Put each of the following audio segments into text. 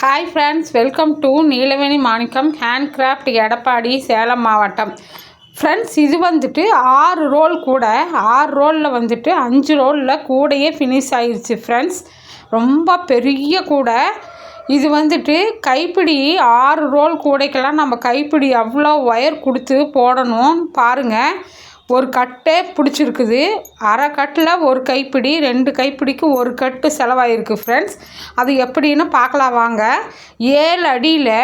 Hi friends welcome to Neelaveni Manickam hand craft Edappadi Salem மாவட்டம் friends இது வந்துட்டு ஆறு ரோல் கூட ஆறு ரோலில் வந்துட்டு அஞ்சு ரோலில் கூடையே ஃபினிஷ் ஆயிடுச்சு ஃப்ரெண்ட்ஸ் ரொம்ப பெரிய கூடை. இது வந்துட்டு கைப்பிடி ஆறு ரோல் கூடைக்கெல்லாம் நம்ம கைப்பிடி அவ்வளோ ஒயர் கொடுத்து போடணும். பாருங்கள் ஒரு கட்டே பிடிச்சிருக்குது. அரை கட்டில் ஒரு கைப்பிடி ரெண்டு கைப்பிடிக்கு ஒரு கட்டு செலவாயிருக்கு ஃப்ரெண்ட்ஸ் அது எப்படின்னு பார்க்கலாம் வாங்க. ஏழு அடியில்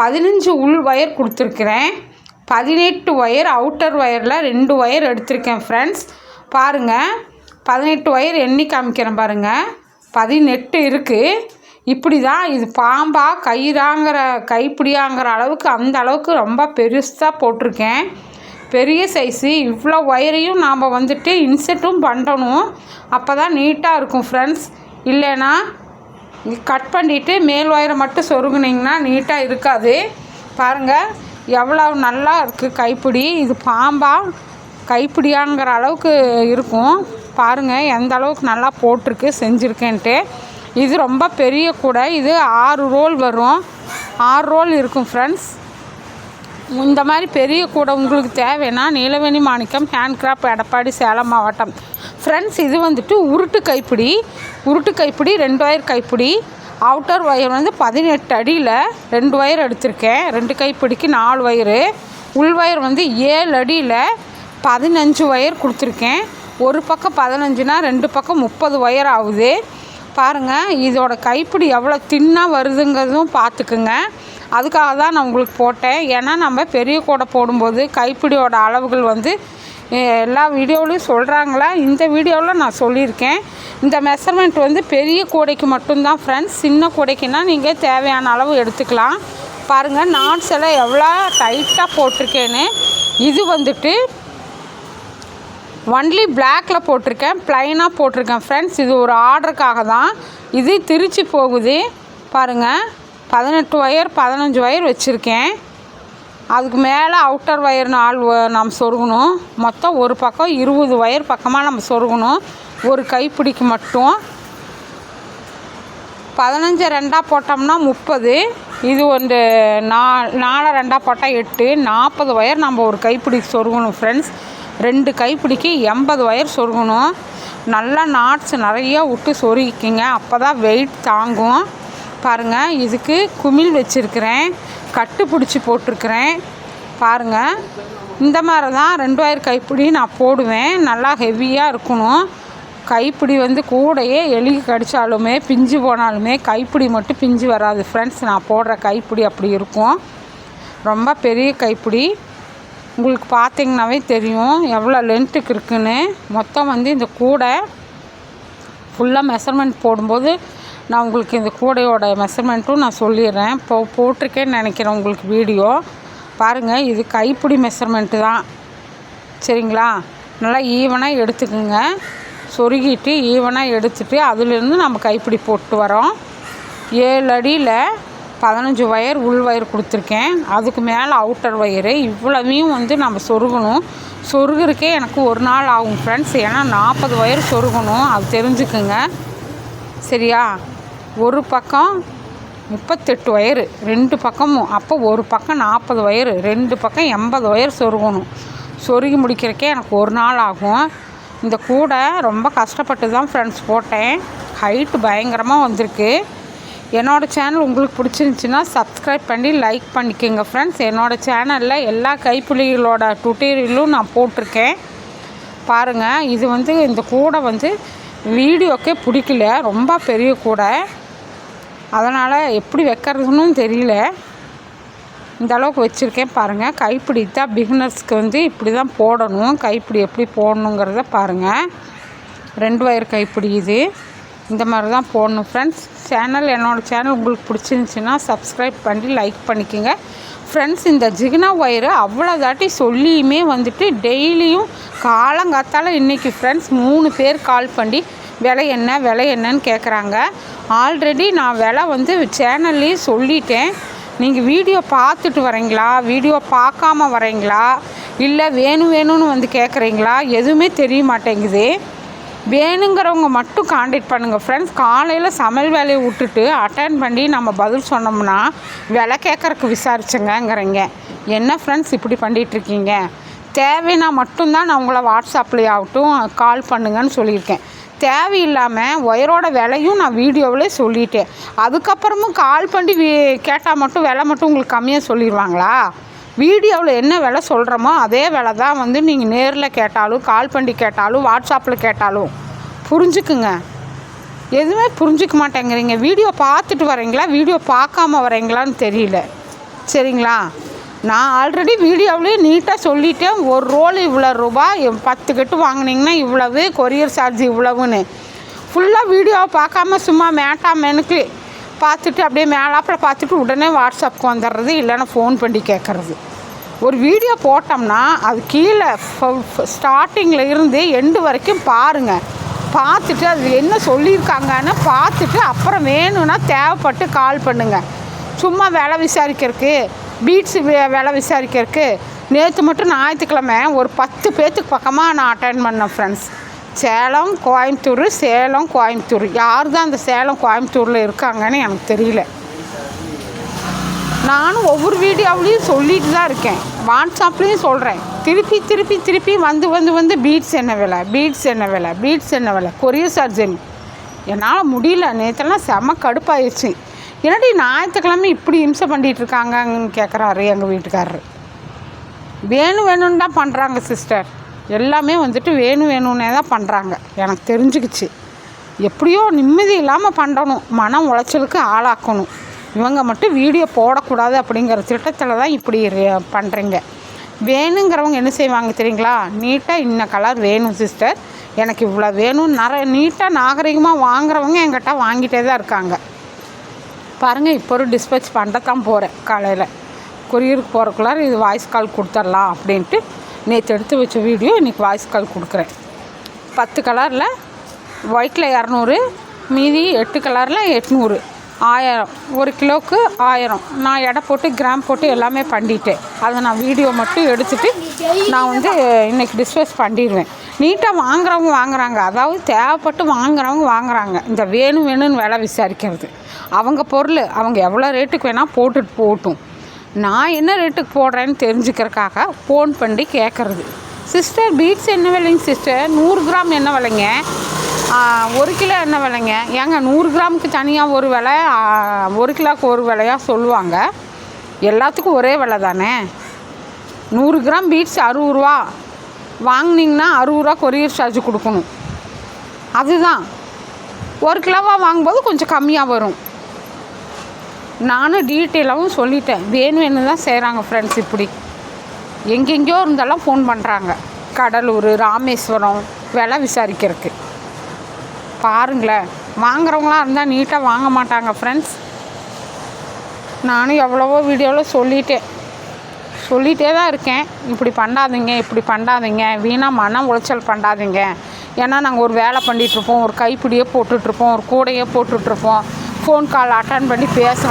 பதினஞ்சு உள் ஒயர் கொடுத்துருக்குறேன். பதினெட்டு ஒயர் அவுட்டர் ஒயரில் ரெண்டு ஒயர் எடுத்திருக்கேன் ஃப்ரெண்ட்ஸ் பாருங்கள் பதினெட்டு ஒயர் எண்ணி காமிக்கிறேன் பாருங்கள் பதினெட்டு இருக்குது இப்படி தான் இது பாம்பா கயிறாங்கிற கைப்பிடியாங்கிற அளவுக்கு அந்த அளவுக்கு ரொம்ப பெருசாக போட்டிருக்கேன். பெரிய சைஸு இவ்வளோ ஒயரையும் நாம் வந்துட்டு இன்செட்டும் பண்ணணும் அப்போ தான் நீட்டாக இருக்கும் ஃப்ரெண்ட்ஸ் இல்லைன்னா கட் பண்ணிவிட்டு மேல் ஒயரை மட்டும் சொருகுனிங்கன்னா நீட்டாக இருக்காது. பாருங்கள் எவ்வளோ நல்லா இருக்குது கைப்பிடி. இது பாம்பா கைப்பிடியாங்கிற அளவுக்கு இருக்கும். பாருங்கள் எந்த அளவுக்கு நல்லா போட்டிருக்கு செஞ்சுருக்கேன்ட்டு. இது ரொம்ப பெரிய கூடை. இது ஆறு ரோல் வரும். ஆறு ரோல் இருக்கும் ஃப்ரெண்ட்ஸ் இந்த மாதிரி பெரிய கூடை உங்களுக்கு தேவைன்னா நீலவேணி மாணிக்கம் ஹேண்ட் கிராஃப்ட் எடப்பாடி சேலம் மாவட்டம். ஃப்ரெண்ட்ஸ் இது வந்துட்டு உருட்டு கைப்பிடி. உருட்டு கைப்பிடி ரெண்டு ஒயர் கைப்பிடி. அவுட்டர் ஒயர் வந்து பதினெட்டு அடியில் ரெண்டு ஒயர் எடுத்திருக்கேன். ரெண்டு கைப்பிடிக்கு நாலு ஒயரு உள் ஒயர் வந்து ஏழு அடியில் பதினஞ்சு ஒயர் கொடுத்துருக்கேன். ஒரு பக்கம் பதினஞ்சுனா ரெண்டு பக்கம் முப்பது ஒயர் ஆகுது. பாருங்கள் இதோட கைப்பிடி எவ்வளோ தின்னாக வருதுங்கிறதும் பார்த்துக்குங்க. அதுக்காக தான் நான் உங்களுக்கு போட்டேன். ஏன்னா நம்ம பெரிய கூடை போடும்போது கைப்பிடியோட அளவுகள் வந்து எல்லா வீடியோவிலையும் சொல்கிறாங்களா இந்த வீடியோவில் நான் சொல்லியிருக்கேன். இந்த மெஷர்மெண்ட் வந்து பெரிய கூடைக்கு மட்டும்தான் ஃப்ரெண்ட்ஸ் சின்ன கூடைக்குன்னா நீங்கள் தேவையான அளவு எடுத்துக்கலாம். பாருங்கள் நாட்ஸ் எல்லாம் எவ்வளோ டைட்டாக போட்டிருக்கேன்னு. இது வந்துட்டு ஒன்லி பிளாக்கில் போட்டிருக்கேன். ப்ளைனாக போட்டிருக்கேன் ஃப்ரெண்ட்ஸ் இது ஒரு ஆர்டருக்காக தான். இது திருச்சி போகுது. பாருங்கள் பதினெட்டு ஒயர் பதினஞ்சு ஒயர் வச்சுருக்கேன். அதுக்கு மேலே அவுட்டர் ஒயர் நாலு நம்ம சொருகணும். மொத்தம் ஒரு பக்கம் இருபது ஒயர் பக்கமாக நம்ம சொருகணும். ஒரு கைப்பிடிக்கு மட்டும். பதினஞ்சு ரெண்டாக போட்டோம்னா முப்பது. இது வந்து நா நாலு ரெண்டாக போட்டால் எட்டு. நாற்பது ஒயர் நம்ம ஒரு கைப்பிடி சொருகணும் ஃப்ரெண்ட்ஸ் ரெண்டு கைப்பிடிக்கு எண்பது ஒயர் சொருகணும். நல்லா நாட்ஸ் நிறையா விட்டு சொருகிக்கிங்க. அப்போ தான் வெயிட் தாங்கும். பாருங்கள் இதுக்கு குமிழ் வச்சுருக்கிறேன். கட்டு பிடிச்சி போட்டிருக்கிறேன். பாருங்கள் இந்த மாதிரி தான் ரெண்டு ஒயர் கைப்பிடி நான் போடுவேன். நல்லா ஹெவியாக இருக்கணும். கைப்பிடி வந்து கூடையே எலி கடித்தாலுமே பிஞ்சு போனாலுமே கைப்பிடி மட்டும் பிஞ்சு வராது ஃப்ரெண்ட்ஸ் நான் போடுற கைப்பிடி அப்படி இருக்கும். ரொம்ப பெரிய கைப்பிடி. உங்களுக்கு பார்த்தீங்கன்னாவே தெரியும் எவ்வளோ லென்த்துக்கு இருக்குன்னு. மொத்தம் வந்து இந்த கூடை ஃபுல்லாக மெஷர்மெண்ட் போடும்போது நான் உங்களுக்கு இந்த கூடையோட மெஷர்மெண்ட்டும் நான் சொல்லிடுறேன். இப்போ போட்டிருக்கேன்னு நினைக்கிறேன் உங்களுக்கு வீடியோ. பாருங்கள் இது கைப்பிடி மெஷர்மெண்ட்டு தான். சரிங்களா? நல்லா ஈவனாக எடுத்துக்கோங்க. சொருகிட்டு ஈவனாக எடுத்துட்டு அதுலேருந்து நம்ம கைப்பிடி போட்டு வரோம். ஏழு அடியில் பதினஞ்சு ஒயர் உள் ஒயர் கொடுத்துருக்கேன். அதுக்கு மேலே அவுட்டர் ஒயரு இவ்வளவையும் வந்து நம்ம சொருகணும். சொருகிறக்கே எனக்கு ஒரு நாள் ஆகும் ஃப்ரெண்ட்ஸ் ஏன்னா நாற்பது ஒயர் சொருகணும். அது தெரிஞ்சுக்குங்க. சரியா? ஒரு பக்கம் முப்பத்தெட்டு ஒயரு ரெண்டு பக்கமும் அப்போ ஒரு பக்கம் நாற்பது ஒயரு ரெண்டு பக்கம் எண்பது ஒயர் சொருகணும். சொருகி முடிக்கிறக்கே எனக்கு ஒரு நாள் ஆகும். இந்த கூடை ரொம்ப கஷ்டப்பட்டு தான் ஃப்ரெண்ட்ஸ் போட்டேன். ஹைட்டு பயங்கரமாக வந்திருக்கு. என்னோடய சேனல் உங்களுக்கு பிடிச்சிருந்துச்சின்னா சப்ஸ்கிரைப் பண்ணி லைக் பண்ணிக்கோங்க ஃப்ரெண்ட்ஸ் என்னோடய சேனலில் எல்லா கைப்புலிகளோட டுட்டீரியலும் நான் போட்டிருக்கேன். பாருங்கள் இது வந்து இந்த கூடை வந்து வீடியோக்கே பிடிக்கல. ரொம்ப பெரிய கூடை. அதனால் எப்படி வைக்கிறதுன்னு தெரியல. இந்த அளவுக்கு வச்சுருக்கேன் பாருங்கள் கைப்பிடி தான் பிகினர்ஸ்க்கு வந்து இப்படி தான் போடணும். கைப்பிடி எப்படி போடணுங்கிறத பாருங்கள் ரெண்டு வயர் கைப்பிடி இது. இந்த மாதிரி தான் போடணும் ஃப்ரெண்ட்ஸ் சேனல் என்னோடய சேனல் உங்களுக்கு பிடிச்சிருந்துச்சின்னா சப்ஸ்கிரைப் பண்ணி லைக் பண்ணிக்கோங்க. ஃப்ரெண்ட்ஸ் இந்த ஜிகினா ஒயரு அவ்வளோ தாட்டி சொல்லியுமே வந்துட்டு டெய்லியும் காலங்காத்தால் இன்றைக்கி ஃப்ரெண்ட்ஸ் மூணு பேர் கால் பண்ணி விலை என்ன விலை என்னன்னு கேட்குறாங்க ஆல்ரெடி நான் விலை வந்து சேனல்லையும் சொல்லிட்டேன். நீங்கள் வீடியோ பார்த்துட்டு வரீங்களா? வீடியோ பார்க்காம வரீங்களா? இல்லை வேணும் வேணும்னு வந்து கேட்குறீங்களா எதுவுமே தெரிய மாட்டேங்குது. வேணுங்கிறவங்க மட்டும் காண்டாக்ட் பண்ணுங்கள் ஃப்ரெண்ட்ஸ் காலையில் சமையல் வேலையை விட்டுட்டு அட்டன் பண்ணி நம்ம பதில் சொன்னோம்னா விலை கேட்குறக்கு விசாரிச்சுங்கங்கிறீங்க. என்ன ஃப்ரெண்ட்ஸ் இப்படி பண்ணிகிட்ருக்கீங்க தேவைன்னா மட்டும்தான் நான் உங்களை வாட்ஸ்அப்லேயே ஆகட்டும் கால் பண்ணுங்கன்னு சொல்லியிருக்கேன். தேவையில்லாமல் ஒயரோட விலையும் நான் வீடியோவிலே சொல்லிட்டேன். அதுக்கப்புறமும் கால் பண்ணி வீ கேட்டால் மட்டும் விலை மட்டும் உங்களுக்கு கம்மியாக சொல்லிடுவாங்களா? வீடியோவில் என்ன விலை சொல்கிறோமோ அதே விலை தான் வந்து நீங்கள் நேரில் கேட்டாலும் கால் பண்ணி கேட்டாலும் வாட்ஸ்அப்பில் கேட்டாலும். புரிஞ்சுக்குங்க. எதுவுமே புரிஞ்சுக்க மாட்டேங்கிறீங்க. வீடியோ பார்த்துட்டு வரீங்களா வீடியோ பார்க்காம வரீங்களான்னு தெரியல. சரிங்களா? நான் ஆல்ரெடி வீடியோவிலே நீட்டாக சொல்லிட்டேன். ஒரு ரோல் இவ்வளோ ரூபாய் பத்து கட்டு வாங்கினீங்கன்னா இவ்வளவு கொரியர் சார்ஜ் இவ்வளவுன்னு. ஃபுல்லாக வீடியோவை பார்க்காம சும்மா மேட்டா மெனுக்கு பார்த்துட்டு அப்படியே மேலாப்பில் பார்த்துட்டு உடனே வாட்ஸ்அப்புக்கு வந்துடுறது இல்லைன்னா ஃபோன் பண்ணி கேட்குறது. ஒரு வீடியோ போட்டோம்னா அது கீழே ஸ்டார்டிங்கில் இருந்து எண்டு வரைக்கும் பாருங்கள் பார்த்துட்டு அது என்ன சொல்லியிருக்காங்கன்னு பார்த்துட்டு அப்புறம் வேணும்னா தேவைப்பட்டு கால் பண்ணுங்கள் சும்மா வேலை விசாரிக்கிறதுக்கு. பீட்ஸு விலை விசாரிக்கிறதுக்கு. நேற்று மட்டும் ஞாயிற்றுக்கிழமை ஒரு பத்து பேர்த்துக்கு பக்கமாக நான் அட்டன் பண்ணேன் ஃப்ரெண்ட்ஸ் சேலம் கோயம்புத்தூர் சேலம் கோயம்புத்தூர். யார் தான் அந்த சேலம் கோயம்புத்தூரில் இருக்காங்கன்னு எனக்கு தெரியல. நானும் ஒவ்வொரு வீடியோவிலையும் சொல்லிட்டு தான் இருக்கேன். வாட்ஸ்அப்லேயும் சொல்கிறேன் திருப்பி திருப்பி திருப்பி வந்து வந்து வந்து பீட்ஸ் என்ன விலை? பீட்ஸ் என்ன விலை? பீட்ஸ் என்ன விலை? கொரியர் சார்ஜ் என்னால் முடியல. நேற்றுலாம் செம கடுப்பாயிருச்சு. என்னடி ஞாயிற்றுக்கிழமை இப்படி இம்சை பண்ணிகிட்டு இருக்காங்கன்னு கேட்குறாரு எங்கள் வீட்டுக்காரரு. வேணும் வேணும்னு தான் பண்ணுறாங்க சிஸ்டர். எல்லாமே வந்துட்டு வேணும் வேணும்னே தான் பண்ணுறாங்க எனக்கு தெரிஞ்சுக்கிச்சு. எப்படியோ நிம்மதி இல்லாமல் பண்ணணும் மன உளைச்சலுக்கு ஆளாக்கணும். இவங்க மட்டும் வீடியோ போடக்கூடாது அப்படிங்கிற திட்டத்தில் தான் இப்படி பண்ணுறீங்க வேணுங்கிறவங்க என்ன செய்வாங்க தெரியுங்களா? நீட்டாக இன்ன கலர் வேணும் சிஸ்டர். எனக்கு இவ்வளோ வேணும். நிறைய நீட்டாக நாகரிகமாக வாங்குறவங்க என்கிட்ட வாங்கிட்டே தான் இருக்காங்க. பாருங்கள் இப்போ ஒரு டிஸ்பேச் பண்ணத்தான் போகிறேன் காலையில். கொரியருக்கு போகிறக்குள்ளார இது வாய்ஸ் கால் கொடுத்துர்லாம் அப்படின்ட்டு நேற்று எடுத்து வச்ச வீடியோ இன்றைக்கி வாய்ஸ் கால் கொடுக்குறேன். பத்து கலரில் ஒயிட்டில் இரநூறு மீதி எட்டு கலரில் எட்நூறு ஆயிரம். ஒரு கிலோவுக்கு ஆயிரம். நான் எடை போட்டு கிராம் போட்டு எல்லாமே பண்ணிட்டேன். அதை நான் வீடியோ மட்டும் எடுத்துகிட்டு நான் வந்து இன்றைக்கி டிஸ்பேஸ் பண்ணிடுவேன். நீட்டாக வாங்குறவங்க வாங்குறாங்க. அதாவது தேவைப்பட்டு வாங்குறவங்க வாங்குறாங்க. இந்த வேணும் வேணும்னு விலை விசாரிக்கிறது. அவங்க பொருள் அவங்க எவ்வளோ ரேட்டுக்கு வேணால் போட்டுட்டு போகட்டும். நான் என்ன ரேட்டுக்கு போடுறேன்னு தெரிஞ்சுக்கிறக்காக ஃபோன் பண்ணி கேட்குறது. சிஸ்டர் பீட்ஸ் என்ன விலைங்க சிஸ்டர் நூறு கிராம் என்ன விலைங்க? ஒரு கிலோ என்ன விலைங்க? ஏங்க நூறு கிராமுக்கு தனியாக ஒரு விலை ஒரு கிலோவுக்கு ஒரு விலையாக சொல்லுவாங்க. எல்லாத்துக்கும் ஒரே விலை தானே? நூறு கிராம் பீட்ஸ் அறுபது ரூபா. வாங்கினீங்கன்னா அறுபது ரூபா கொரியர் சார்ஜ் கொடுக்கணும். அதுதான். ஒரு கிலோவாக வாங்கும்போது கொஞ்சம் கம்மியாக வரும். நானும் டீட்டெயிலாகவும் சொல்லிட்டேன். வேணும் வேணும் தான் செய்கிறாங்க ஃப்ரெண்ட்ஸ் இப்படி. எங்கெங்கேயோ இருந்தாலும் ஃபோன் பண்ணுறாங்க கடலூர் ராமேஸ்வரம் விலை விசாரிக்கிறதுக்கு. பாருங்களேன். வாங்குறவங்களாம் இருந்தால் நீட்டாக வாங்க மாட்டாங்க ஃப்ரெண்ட்ஸ் நானும் எவ்வளவோ வீடியோவில் சொல்லிட்டேன். சொல்லிகிட்டே தான் இருக்கேன். இப்படி பண்ணாதீங்க இப்படி பண்ணாதீங்க. வீணாக மன உளைச்சல் பண்ணாதீங்க. ஏன்னா நாங்கள் ஒரு வேலை பண்ணிகிட்ருப்போம் ஒரு கைப்பிடியே போட்டுட்ருப்போம் ஒரு கூடையே போட்டுட்ருப்போம் ஃபோன் கால் அட்டன் பண்ணி பேச